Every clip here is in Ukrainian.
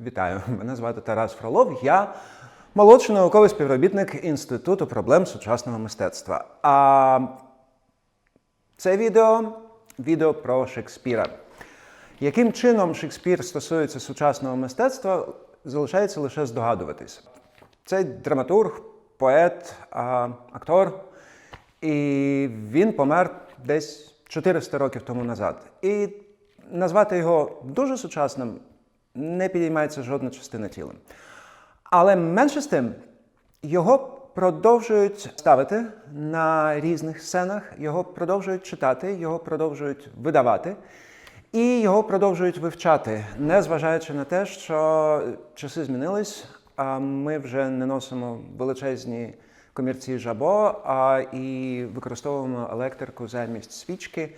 Вітаю, мене звати Тарас Фролов. Я молодший науковий співробітник Інституту проблем сучасного мистецтва. А це відео відео про Шекспіра. Яким чином Шекспір стосується сучасного мистецтва, залишається лише здогадуватись. Це драматург, поет, актор, і він помер десь 400 років тому назад. І назвати його дуже сучасним не підіймається жодна частина тіла. Але менше з тим, його продовжують ставити на різних сценах, його продовжують читати, його продовжують видавати. І його продовжують вивчати, незважаючи на те, що часи змінились, а ми вже не носимо величезні комірці жабо, а і використовуємо електрику замість свічки.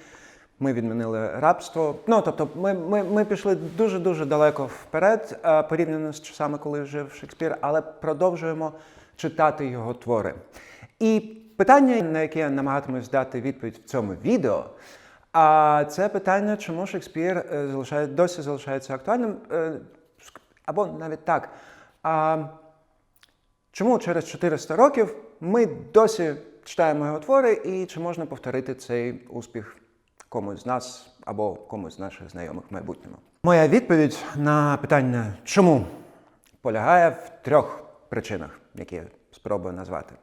Ми відмінили рабство. Ну тобто, ми, ми, ми пішли дуже дуже далеко вперед, порівняно з часами, коли жив Шекспір, але продовжуємо читати його твори. І питання, на яке я намагатимусь дати відповідь в цьому відео. А це питання, чому Шекспір е, залишає, досі залишається актуальним, е, або навіть так. А, чому через 400 років ми досі читаємо його твори, і чи можна повторити цей успіх комусь з нас або комусь з наших знайомих в майбутньому? Моя відповідь на питання чому полягає в трьох причинах, які я спробую назвати.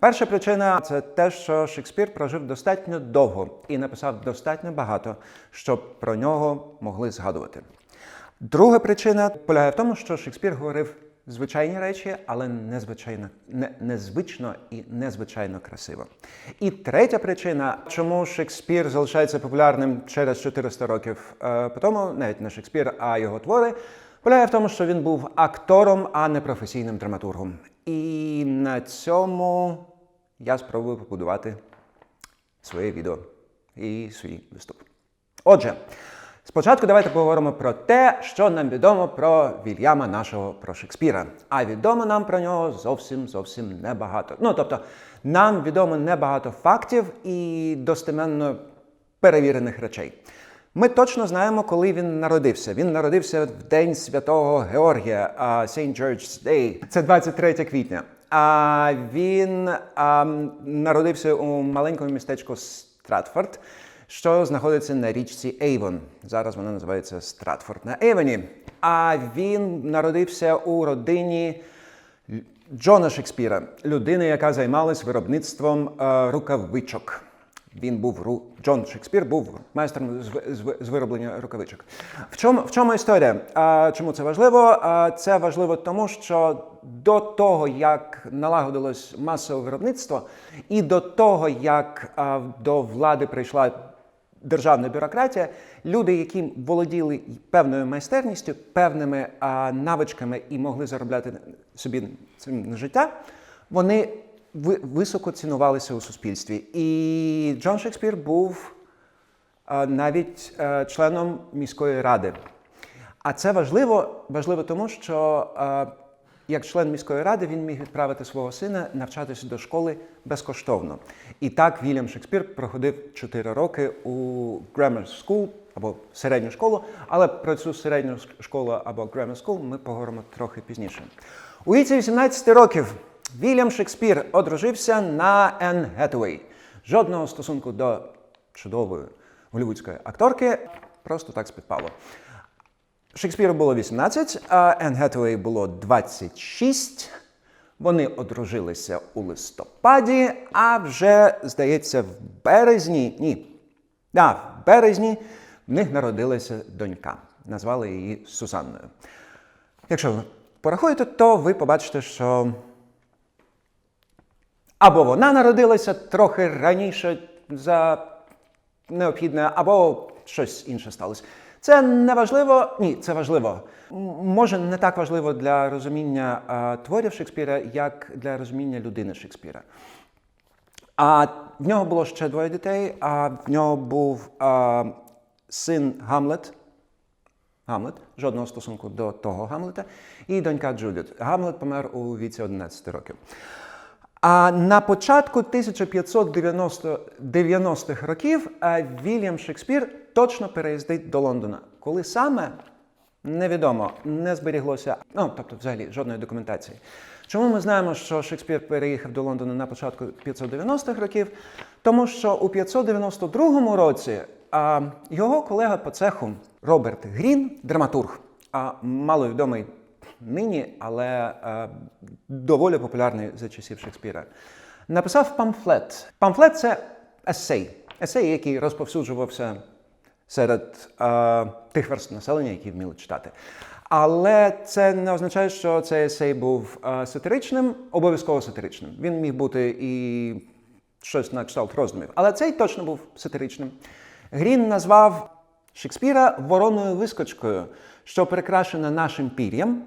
Перша причина це те, що Шекспір прожив достатньо довго і написав достатньо багато, щоб про нього могли згадувати. Друга причина полягає в тому, що Шекспір говорив звичайні речі, але незвичайно, не, незвично і незвичайно красиво. І третя причина, чому Шекспір залишається популярним через 400 років е, по тому, навіть не Шекспір, а його твори, полягає в тому, що він був актором, а не професійним драматургом. І на цьому я спробую побудувати своє відео і свій виступ. Отже, спочатку давайте поговоримо про те, що нам відомо про Вільяма нашого про Шекспіра. А відомо нам про нього зовсім зовсім небагато. Ну тобто, нам відомо небагато фактів і достеменно перевірених речей. Ми точно знаємо, коли він народився. Він народився в День Святого Георгія, St. George's Day. Це 23 квітня. А він а, народився у маленькому містечку Стратфорд, що знаходиться на річці Ейвон. Зараз вона називається Стратфорд на Ейвоні. А він народився у родині Джона Шекспіра, людини, яка займалась виробництвом е, рукавичок. Він був ру... Джон Шекспір був майстром з, вироблення рукавичок. В чому, в чому історія? А, чому це важливо? А, це важливо тому, що до того, як налагодилось масове виробництво, і до того, як а, до влади прийшла державна бюрократія, люди, які володіли певною майстерністю, певними а, навичками і могли заробляти собі цим на життя, вони ви- високо цінувалися у суспільстві. І Джон Шекспір був а, навіть е, членом міської ради. А це важливо, важливо тому, що е, як член міської ради він міг відправити свого сина навчатися до школи безкоштовно. І так Вільям Шекспір проходив 4 роки у Grammar School або середню школу, але про цю середню школу або Grammar School ми поговоримо трохи пізніше. У віці 18 років Вільям Шекспір одружився на Енн Гетуей. Жодного стосунку до чудової голівудської акторки, просто так співпало. Шекспіру було 18, а Енн Гетуей було 26. Вони одружилися у листопаді, а вже, здається, в березні. Ні. Да, в березні в них народилася донька. Назвали її Сусанною. Якщо ви порахуєте, то ви побачите, що або вона народилася трохи раніше за необхідне, або щось інше сталося. Це не важливо, ні, це важливо. Може, не так важливо для розуміння а, творів Шекспіра, як для розуміння людини Шекспіра. А в нього було ще двоє дітей, а в нього був а, син Гамлет. Гамлет, жодного стосунку до того Гамлета, і донька Джудіт. Гамлет помер у віці 11 років. А на початку 1590-х років е, Вільям Шекспір точно переїздить до Лондона. Коли саме Невідомо, не зберіглося, ну тобто, взагалі, жодної документації. Чому ми знаємо, що Шекспір переїхав до Лондона на початку 590-х років? Тому що у 592 році а, його колега по цеху Роберт Грін, драматург, а маловідомий нині, але а, доволі популярний за часів Шекспіра, написав памфлет. Памфлет це есей. Есей, який розповсюджувався серед е, тих верст населення, які вміли читати. Але це не означає, що цей есей був е, сатиричним, обов'язково сатиричним. Він міг бути і щось на кшталт роздумів. Але цей точно був сатиричним. Грін назвав Шекспіра вороною вискочкою, що прикрашена нашим пір'ям.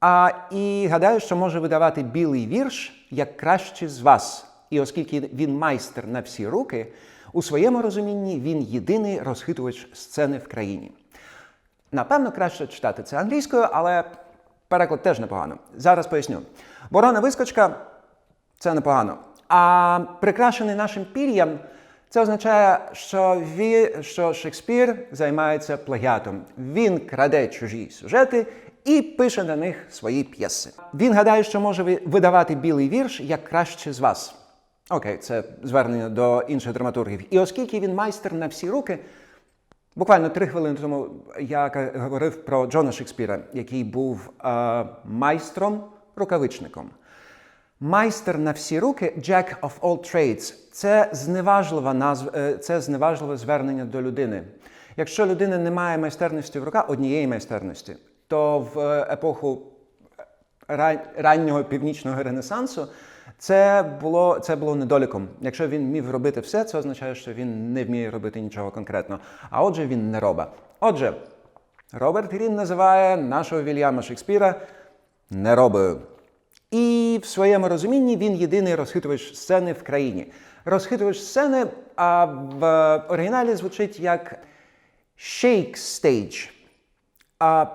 А і гадаю, що може видавати білий вірш як кращий з вас. І оскільки він майстер на всі руки, у своєму розумінні він єдиний розхитувач сцени в країні. Напевно, краще читати це англійською, але переклад теж непогано. Зараз поясню. Ворона вискочка це непогано. А прикрашений нашим пір'ям це означає, що, ві, що Шекспір займається плагіатом. Він краде чужі сюжети і пише на них свої п'єси. Він гадає, що може видавати білий вірш як краще з вас. Окей, це звернення до інших драматургів. І оскільки він майстер на всі руки, буквально три хвилини тому я говорив про Джона Шекспіра, який був е, майстром рукавичником. Майстер на всі руки Jack of all trades це зневажлива назва, е, це зневажливе звернення до людини. Якщо людина не має майстерності в руках, однієї майстерності, то в е, епоху раннього північного ренесансу це було, це було недоліком. Якщо він міг робити все, це означає, що він не вміє робити нічого конкретно. А отже, він не робить. Отже, Роберт Грін називає нашого Вільяма Шекспіра неробою. І в своєму розумінні він єдиний розхитувач сцени в країні. Розхитувач сцени а в оригіналі звучить як shake stage. А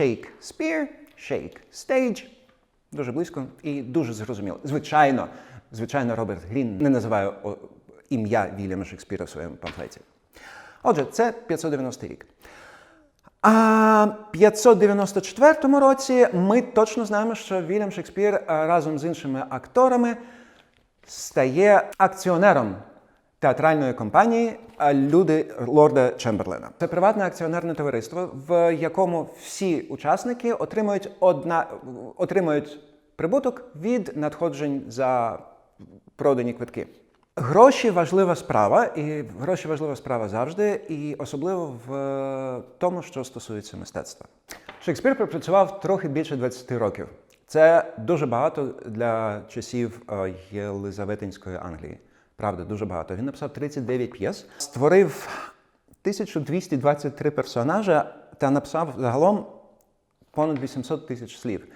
Shakespeare, shake stage. Дуже близько і дуже зрозуміло. Звичайно, звичайно, Роберт Грін не називає ім'я Вільяма Шекспіра в своєму памфлеті. Отже, це 590 рік. А в 594 році ми точно знаємо, що Вільям Шекспір е, разом з іншими акторами стає акціонером театральної компанії Люди Лорда Чемберлена. Це приватне акціонерне товариство, в якому всі учасники отримують одна отримують прибуток від надходжень за продані квитки. Гроші важлива справа, і гроші важлива справа завжди, і особливо в е, тому, що стосується мистецтва. Шекспір пропрацював трохи більше 20 років. Це дуже багато для часів е, Єлизаветинської Англії. Правда, дуже багато. Він написав 39 п'єс, створив 1223 персонажа та написав загалом понад 800 тисяч слів.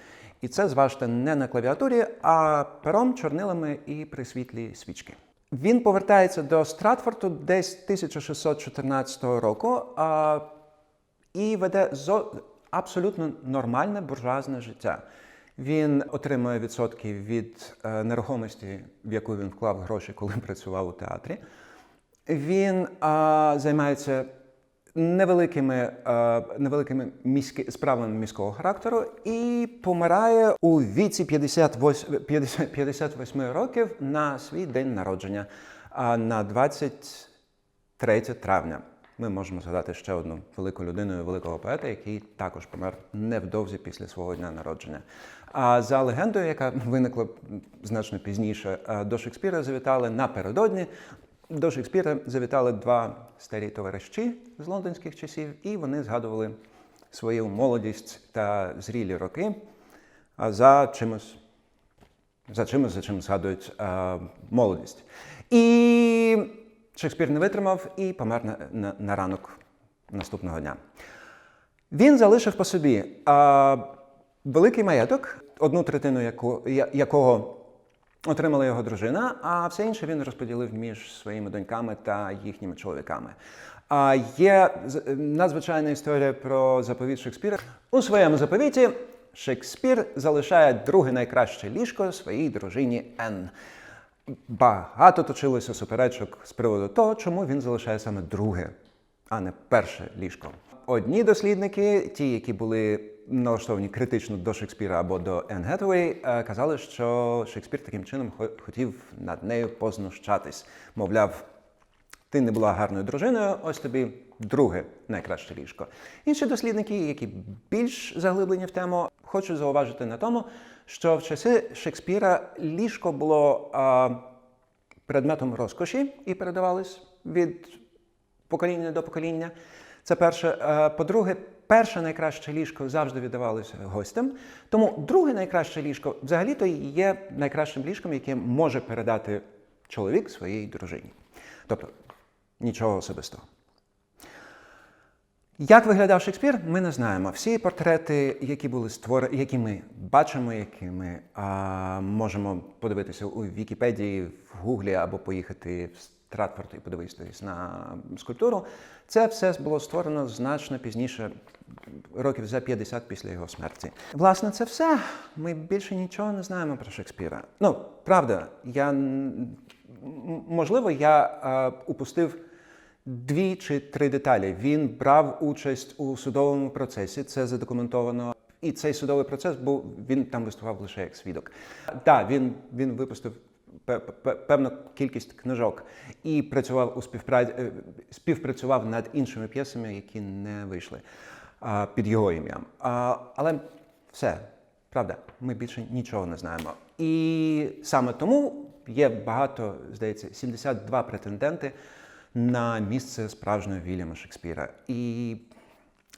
І це зважте не на клавіатурі, а пером, чорнилами і при світлі свічки. Він повертається до Стратфорду десь 1614 року а, і веде абсолютно нормальне буржуазне життя. Він отримує відсотки від е, нерухомості, в яку він вклав гроші, коли працював у театрі. Він а, займається невеликими, е, невеликими міські, справами міського характеру і помирає у віці 58, 50 58 років на свій день народження, а на 23 травня. Ми можемо згадати ще одну велику людину, великого поета, який також помер невдовзі після свого дня народження. А за легендою, яка виникла значно пізніше, е, до Шекспіра завітали напередодні. До Шекспіра завітали два старі товариші з лондонських часів, і вони згадували свою молодість та зрілі роки за чимось, за чимось, за чим згадують е, молодість. І Шекспір не витримав і помер на, на, на ранок наступного дня. Він залишив по собі а, великий маєток, одну третину яку, я- якого отримала його дружина, а все інше він розподілив між своїми доньками та їхніми чоловіками. А є надзвичайна історія про заповіт Шекспіра. У своєму заповіті Шекспір залишає друге найкраще ліжко своїй дружині Енн. Багато точилося суперечок з приводу того, чому він залишає саме друге, а не перше ліжко. одні дослідники, ті, які були налаштовані критично до Шекспіра або до Енн Гетуей, е, казали, що Шекспір таким чином хо- хотів над нею познущатись. Мовляв, ти не була гарною дружиною, ось тобі друге найкраще ліжко. Інші дослідники, які більш заглиблені в тему, хочуть зауважити на тому, що в часи Шекспіра ліжко було а, предметом розкоші і передавалось від покоління до покоління. Це перше. По-друге, перше найкраще ліжко завжди віддавалося гостям. Тому друге найкраще ліжко взагалі-то є найкращим ліжком, яке може передати чоловік своїй дружині. Тобто нічого особистого. Як виглядав Шекспір, ми не знаємо. Всі портрети, які були створені, які ми бачимо, які ми а, можемо подивитися у Вікіпедії, в Гуглі або поїхати в Стратфорд і подивитися на скульптуру, це все було створено значно пізніше, років за 50 після його смерті. Власне, це все. Ми більше нічого не знаємо про Шекспіра. Ну, правда, я можливо, я а, упустив дві чи три деталі. Він брав участь у судовому процесі, це задокументовано. І цей судовий процес був він там виступав лише як свідок. Так, він, він випустив пе- пе- певну кількість книжок і працював у співпраці, співпрацював над іншими п'єсами, які не вийшли а, під його ім'ям. Але все, правда, ми більше нічого не знаємо. І саме тому є багато, здається, 72 претенденти на місце справжнього Вільяма Шекспіра. І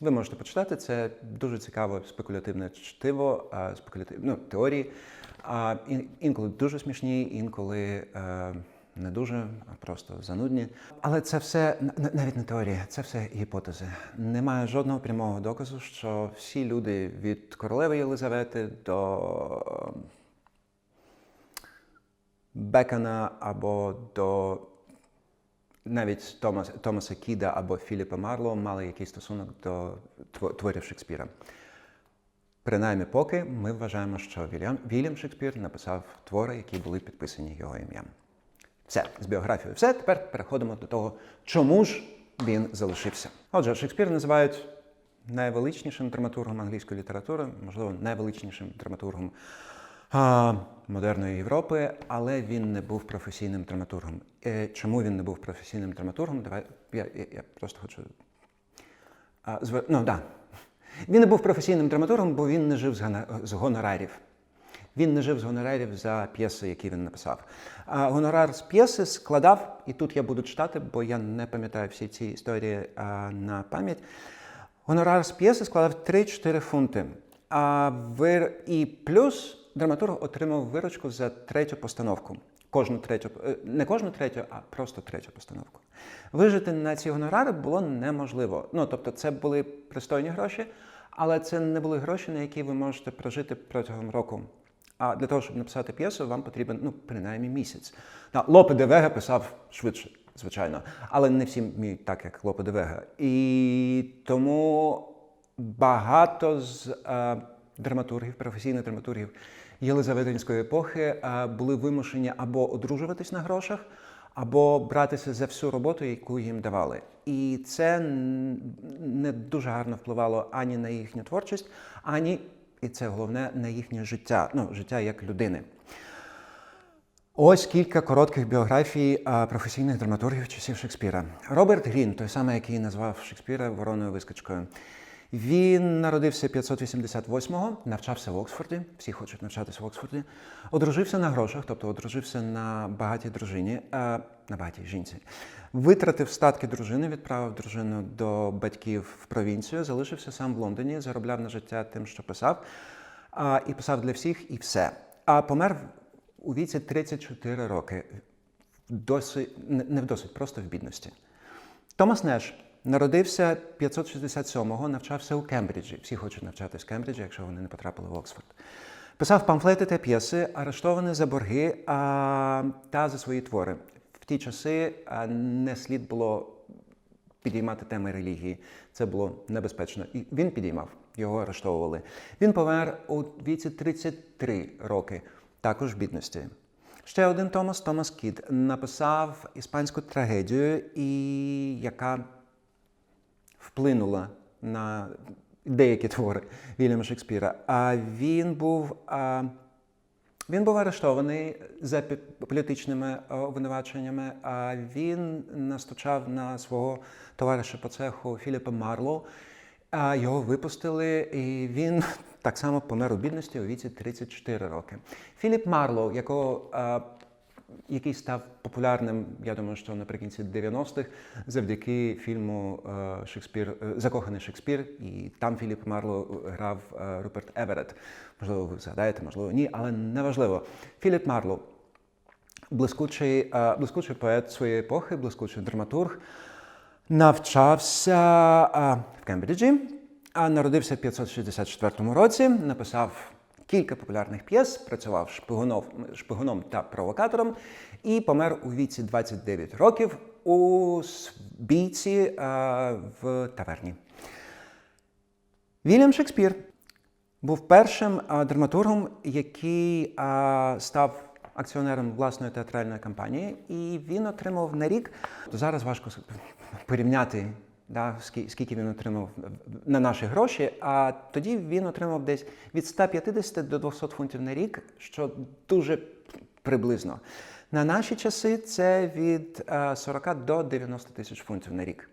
ви можете почитати це дуже цікаве спекулятивне чтиво, а, спекулятив, ну, теорії. А, інколи дуже смішні, інколи е, не дуже, а просто занудні. Але це все навіть не теорія, це все гіпотези. Немає жодного прямого доказу, що всі люди від королеви Єлизавети до Бекона або до навіть Томас, Томаса Кіда або Філіпа Марло мали якийсь стосунок до творів Шекспіра. Принаймні, поки ми вважаємо, що Вільям, Вільям Шекспір написав твори, які були підписані його ім'ям. Все, з біографією все. Тепер переходимо до того, чому ж він залишився. Отже, Шекспір називають найвеличнішим драматургом англійської літератури, можливо, найвеличнішим драматургом модерної Європи, але він не був професійним драматургом. Е, Чому він не був професійним драматургом? Давай я, я, я просто хочу ну, да. Він не був професійним драматургом, бо він не жив з гонорарів. Він не жив з гонорарів за п'єси, які він написав. А гонорар з п'єси складав, і тут я буду читати, бо я не пам'ятаю всі ці історії а, на пам'ять. Гонорар з п'єси складав 3-4 фунти. А вир... І плюс драматург отримав виручку за третю постановку. Кожну третю, е, не кожну третю, а просто третю постановку. Вижити на ці гонорари було неможливо. Ну, тобто, це були пристойні гроші, але це не були гроші, на які ви можете прожити протягом року. А для того, щоб написати п'єсу, вам потрібен ну, принаймні місяць. Да, Лопе де Вега писав швидше, звичайно, але не всі вміють так, як Лопе де Вега. І тому багато з е, драматургів, професійних драматургів Єлизаветинської епохи е, були вимушені або одружуватись на грошах, або братися за всю роботу, яку їм давали. І це не дуже гарно впливало ані на їхню творчість, ані, і це головне, на їхнє життя, ну, життя як людини. Ось кілька коротких біографій професійних драматургів часів Шекспіра. Роберт Грін, той самий, який назвав Шекспіра вороною вискочкою. Він народився 588-го, навчався в Оксфорді, всі хочуть навчатися в Оксфорді. Одружився на грошах, тобто одружився на багатій дружині, а, на багатій жінці. Витратив статки дружини, відправив дружину до батьків в провінцію, залишився сам в Лондоні, заробляв на життя тим, що писав, а, і писав для всіх, і все. А помер у віці 34 роки. Досить, не в досить, просто в бідності. Томас Неш народився 567-го, навчався у Кембриджі. Всі хочуть навчатися в Кембриджі, якщо вони не потрапили в Оксфорд. Писав памфлети та п'єси, арештований за борги а, та за свої твори. В ті часи не слід було підіймати теми релігії. Це було небезпечно. І він підіймав, його арештовували. Він помер у віці 33 роки, також в бідності. Ще один Томас, Томас Кід, написав іспанську трагедію, і яка вплинула на деякі твори Вільяма Шекспіра. А він був. А, він був арештований за політичними е, обвинуваченнями, а він настучав на свого товариша по цеху Філіпа Марлоу. А його випустили, і він так само помер у бідності у віці 34 роки. Філіп Марлоу, якого е, який став популярним, я думаю, що наприкінці 90-х, завдяки фільму е, Шекспір, е, Закоханий Шекспір, і там Філіп Марло грав е, Руперт Еверет. Можливо, ви згадаєте, можливо, ні, але неважливо. Філіп Марло, блискучий, блискучий поет своєї епохи, блискучий драматург, навчався в Кембриджі, народився в 564 році, написав кілька популярних п'єс, працював шпигуном, шпигуном та провокатором і помер у віці 29 років у бійці е, в таверні. Вільям Шекспір був першим а, драматургом, який а, став акціонером власної театральної компанії, і він отримав на рік. Зараз важко порівняти, да, скільки він отримав на наші гроші. А тоді він отримав десь від 150 до 200 фунтів на рік, що дуже приблизно. На наші часи це від е, 40 до 90 тисяч фунтів на рік.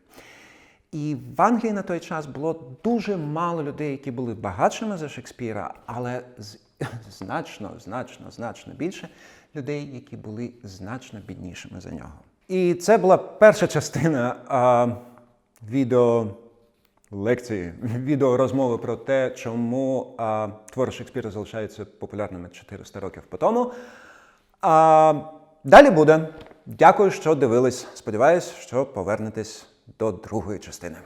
І в Англії на той час було дуже мало людей, які були багатшими за Шекспіра, але значно, значно, значно більше людей, які були значно біднішими за нього. І це була перша частина а, відео лекції, відео розмови про те, чому а, твори Шекспіра залишаються популярними 400 років по тому. А, далі буде. Дякую, що дивились. Сподіваюсь, що повернетесь до другої частини.